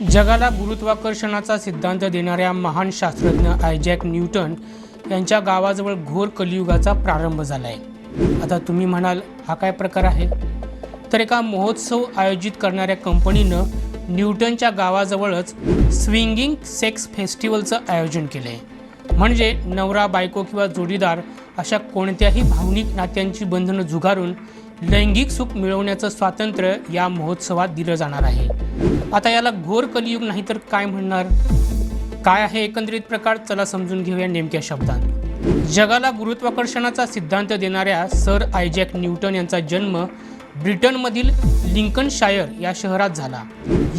जगाला गुरुत्वाकर्षणाचा सिद्धांत देणाऱ्या महान शास्त्रज्ञ आयजॅक न्यूटन यांच्या गावाजवळ घोर कलियुगाचा प्रारंभ झाला आहे आता तुम्ही म्हणाल हा काय प्रकार आहे? तर एका महोत्सव आयोजित करणाऱ्या कंपनीनं न्यूटनच्या गावाजवळच स्विंगिंग सेक्स फेस्टिवलचं आयोजन केलं आहे म्हणजे नवरा बायको किंवा जोडीदार अशा कोणत्याही भावनिक नात्यांची बंधनं झुगारून लैंगिक सुख मिळवण्याचं स्वातंत्र्य या महोत्सवात दिलं जाणार आहे. आता याला घोर कलियुग नाही तर काय म्हणणार? काय आहे एकंदरीत प्रकार? चला समजून घेऊया नेमक्या शब्दात. जगाला गुरुत्वाकर्षणाचा सिद्धांत देणाऱ्या सर आयजॅक न्यूटन यांचा जन्म ब्रिटनमधील लिंकनशायर या शहरात झाला.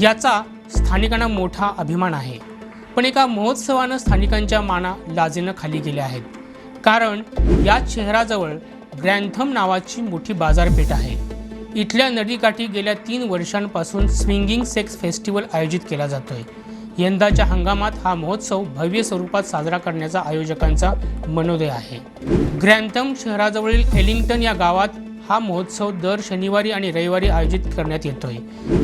याचा स्थानिकांना मोठा अभिमान आहे. पण एका महोत्सवानं स्थानिकांच्या माना लाजेनं खाली गेल्या आहेत. कारण याच शहराजवळ ग्रँथम नावाची मोठी बाजारपेठ आहे. इथल्या नदीकाठी गेल्या तीन वर्षांपासून स्विंगिंग सेक्स फेस्टिवल आयोजित केला जातोय. यंदाच्या हंगामात हा महोत्सव भव्य स्वरूपात साजरा करण्याचा आयोजकांचा मनोदय आहे. ग्रँथम शहराजवळील एलिंग्टन या गावात हा महोत्सव दर शनिवारी आणि रविवारी आयोजित करण्यात येतोय.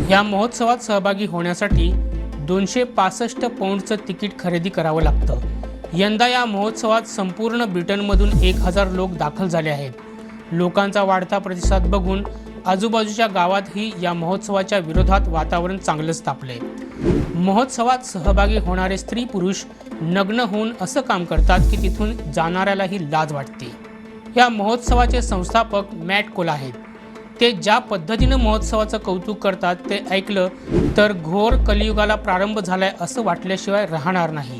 या महोत्सवात सहभागी होण्यासाठी दोनशे पासष्ट पौंडचं तिकीट खरेदी करावं लागतं. यंदा या महोत्सवात संपूर्ण ब्रिटनमधून एक हजार लोक दाखल झाले आहेत. लोकांचा वाढता प्रतिसाद बघून आजूबाजूच्या गावातही या महोत्सवाच्या विरोधात वातावरण चांगलंच तापले महोत्सवात सहभागी होणारे स्त्री पुरुष नग्न होऊन असं काम करतात की तिथून जाणाऱ्यालाही लाज वाटते. या महोत्सवाचे संस्थापक मॅट कोल आहेत. ते ज्या पद्धतीनं महोत्सवाचं कौतुक करतात ते ऐकलं तर घोर कलियुगाला प्रारंभ झालाय असं वाटल्याशिवाय राहणार नाही.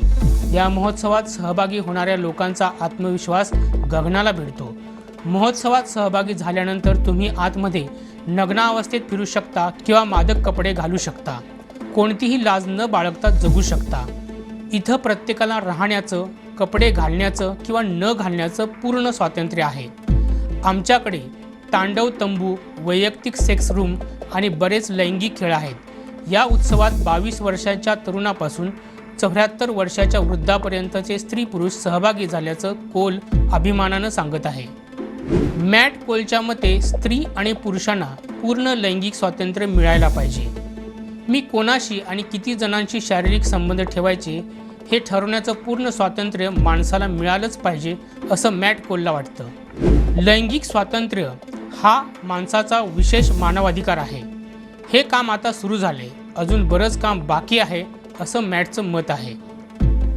या महोत्सवात सहभागी होणाऱ्या लोकांचा आत्मविश्वास गगनाला भिडतो. महोत्सवात सहभागी झाल्यानंतर तुम्ही आतमध्ये नग्नावस्थेत फिरू शकता किंवा मादक कपडे घालू शकता. कोणतीही लाज न बाळगता जगू शकता. इथं प्रत्येकाला राहण्याचं कपडे घालण्याचं किंवा न घालण्याचं पूर्ण स्वातंत्र्य आहे. आमच्याकडे तांडव तंबू वैयक्तिक सेक्स रूम आणि बरेच लैंगिक खेळ आहेत. या उत्सवात बावीस वर्षाच्या तरुणापासून चौऱ्याहत्तर वर्षाच्या वृद्धापर्यंतचे स्त्री पुरुष सहभागी झाल्याचं कोल अभिमानानं सांगत आहे. मॅट कोलच्या मते स्त्री आणि पुरुषांना पूर्ण लैंगिक स्वातंत्र्य मिळायला पाहिजे. मी कोणाशी आणि किती जणांशी शारीरिक संबंध ठेवायचे हे ठरवण्याचं पूर्ण स्वातंत्र्य माणसाला मिळालंच पाहिजे असं मॅट कोलला वाटतं. लैंगिक स्वातंत्र्य हा माणसाचा विशेष मानवाधिकार आहे. हे काम आता सुरू झाले. अजून बरंच काम बाकी आहे असं मॅटचं मत आहे.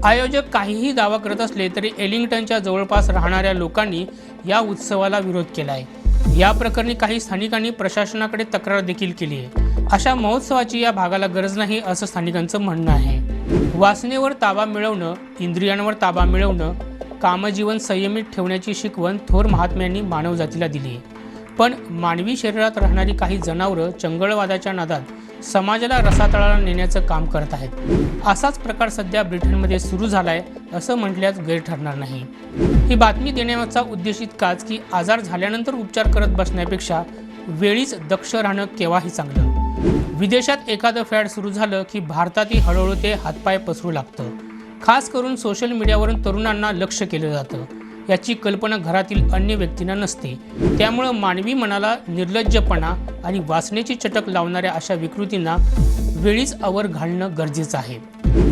आयोजक काहीही दावा करत असले तरी एलिंग्टनच्या जवळपास राहणाऱ्या लोकांनी या उत्सवाला विरोध केला आहे या प्रकरणी काही स्थानिकांनी प्रशासनाकडे तक्रार देखील केली आहे अशा महोत्सवाची या भागाला गरज नाही असं स्थानिकांचं म्हणणं आहे. वासनेवर ताबा मिळवणं इंद्रियांवर ताबा मिळवणं कामजीवन संयमित ठेवण्याची शिकवण थोर महात्म्यांनी मानवजातीला दिली आहे पण मानवी शरीरात राहणारी काही जनावरं चंगळवादाच्या नादात समाजाला रसातळाला नेण्याचं काम करत आहेत. असाच प्रकार सध्या ब्रिटनमध्ये सुरू झालाय असं म्हटल्यास गैर ठरणार नाही. ही बातमी देण्याचा उद्देश इतकाच की आजार झाल्यानंतर उपचार करत बसण्यापेक्षा वेळीच दक्ष राहणं केव्हाही चांगलं? विदेशात एखादं फॅड सुरू झालं की भारतातही हळूहळू ते हातपाय पसरू लागतं. खास करून सोशल मीडियावरून तरुणांना लक्ष केलं जातं. याची कल्पना घरातील अन्य व्यक्तींना नसते. त्यामुळं मानवी मनाला निर्लज्जपणा आणि वासनेची चटक लावणाऱ्या अशा विकृतींना वेळीच आवर घालणं गरजेचं आहे.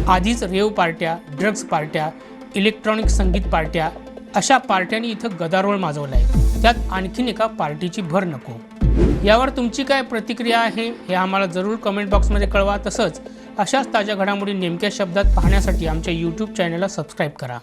आधीच रेव पार्ट्या ड्रग्ज पार्ट्या इलेक्ट्रॉनिक संगीत पार्ट्या अशा पार्ट्यांनी इथं गदारोळ माजवला आहे त्यात आणखीन एका पार्टीची भर नको. यावर तुमची काय प्रतिक्रिया आहे हे आम्हाला जरूर कमेंट बॉक्समध्ये कळवा. तसंच अशाच ताज्या घडामोडी नेमक्या शब्दात पाहण्यासाठी आमच्या यूट्यूब चॅनलला सबस्क्राईब करा.